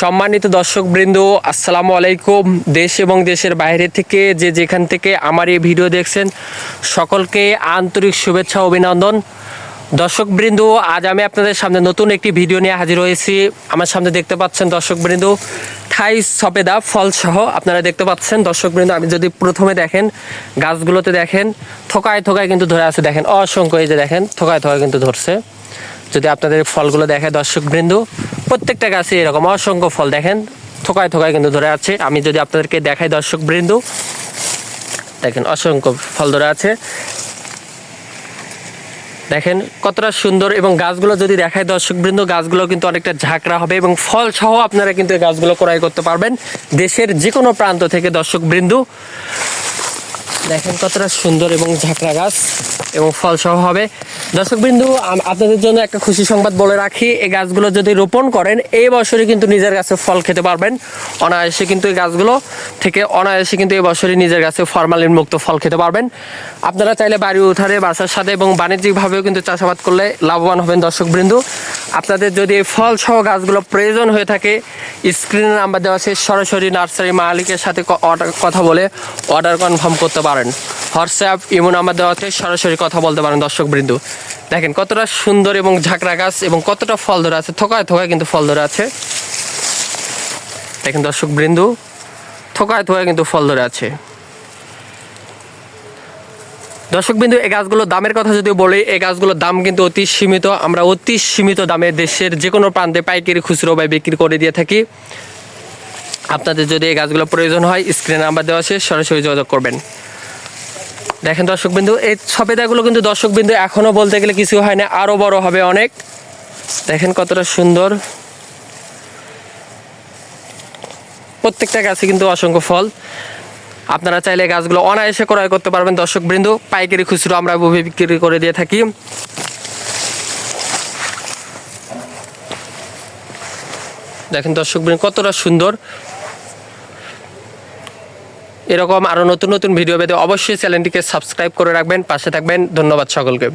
সম্মানিত দর্শকবৃন্দ, আসসালামু আলাইকুম। দেশ এবং দেশের বাইরে থেকে যে যেখান থেকে আমার এই ভিডিও দেখছেন, সকলকে আন্তরিক শুভেচ্ছা, অভিনন্দন। দর্শকবৃন্দ, আজ আমি আপনাদের সামনে নতুন একটি ভিডিও নিয়ে হাজির হয়েছি। আমার সামনে দেখতে পাচ্ছেন দর্শকবৃন্দ, থাই সপেদা ফল সহ। আপনারা দেখতে পাচ্ছেন দর্শকবৃন্দ আমি যদি প্রথমে দেখেন, গাছগুলোতে দেখেন, থোকায় থোকায় কিন্তু ধরে আছে। দেখেন, অসংখ্য এই যে দেখেন, থোকায় থোকায় কিন্তু ধরছে। যদি আপনাদের ফলগুলো দেখে দর্শক বৃন্দ প্রত্যেকটা গাছে এরকম অসংখ্য ফল দেখেন, থোকায় থোকায় কিন্তু ধরে আছে। আমি যদি আপনাদেরকে দেখাই দর্শক বৃন্দ দেখেন অসংখ্য ফল ধরে আছে। দেখেন কতটা সুন্দর এবং গাছগুলো যদি দেখায় দর্শক বৃন্দ গাছগুলো কিন্তু অনেকটা ঝাঁকড়া হবে এবং ফল সহ আপনারা কিন্তু এই গাছগুলো ক্রয় করতে পারবেন। দেশের যে কোনো প্রান্ত থেকে দর্শক বৃন্দ দেখেন কতটা সুন্দর এবং ঝাঁকড়া গাছ এবং ফল সহ হবে। দর্শকবিন্দু আপনাদের জন্য একটা খুশি সংবাদ বলে রাখি, এই গাছগুলো যদি রোপণ করেন, এই বছরে কিন্তু নিজের গাছে ফল খেতে পারবেন। অনায়াসে কিন্তু এই গাছগুলো থেকে অনায়াসে কিন্তু এই বছরে নিজের গাছে ফরমালিন মুক্ত ফল খেতে পারবেন। আপনারা চাইলে বাড়ি উঠারে, বাসার সাথে এবং বাণিজ্যিকভাবেও কিন্তু চাষাবাদ করলে লাভবান হবেন দর্শকবৃন্দু। আপনাদের যদি এই ফল সহ গাছগুলো প্রয়োজন হয়ে থাকে স্ক্রিনে নাম্বার দেওয়া আছে, সরাসরি নার্সারি মালিকের সাথে কথা বলে অর্ডার কনফার্ম করতে পারেন। হোয়াটসঅ্যাপ ইমো নাম্বার দেওয়া আছে, সরাসরি কথা বলতে পারেন দর্শক বৃন্দু। দেখেন, কতটা সুন্দর এবং ঝাঁকড়া গাছ এবং কতটা ফল ধরে আছে, থোকায় থোকায় কিন্তু ফল ধরে আছে। দেখেন দর্শক বৃন্দু, থোকায় থোকায় কিন্তু ফল ধরে আছে। দর্শক বিন্দু এই গাছগুলোর দামের কথা যদি বলি, এই গাছগুলোর দাম কিন্তু অতি সীমিত। আমরা অতি সীমিত দামে দেশের যে কোনো প্রান্তে পাইকারি খুচরো বা বিক্রি করে দিয়ে থাকি। আপনাদের যদি এই গাছগুলো প্রয়োজন হয়, স্ক্রিনে নাম্বার দেওয়া আছে, সরাসরি যোগাযোগ করবেন। দেখেন দর্শক বিন্দু এই সবেদাগুলো কিন্তু দর্শক বিন্দু এখনও বলতে গেলে কিছু হয় না আরও বড় হবে অনেক। দেখেন কতটা সুন্দর। প্রত্যেকটা গাছে কিন্তু অসংখ্য ফল। আপনারা চাইলে গাছগুলো অনায়াসে ক্রয় করতে পারবেন। দর্শক বৃন্দ পাইকারি খুচরো আমরা বিক্রি করে দিয়ে থাকি। দেখেন দর্শক বৃন্দ কতটা সুন্দর। এরকম আরও নতুন নতুন ভিডিও পেতে অবশ্যই চ্যানেলটিকে সাবস্ক্রাইব করে রাখবেন। পাশে থাকবেন। ধন্যবাদ সকলকে।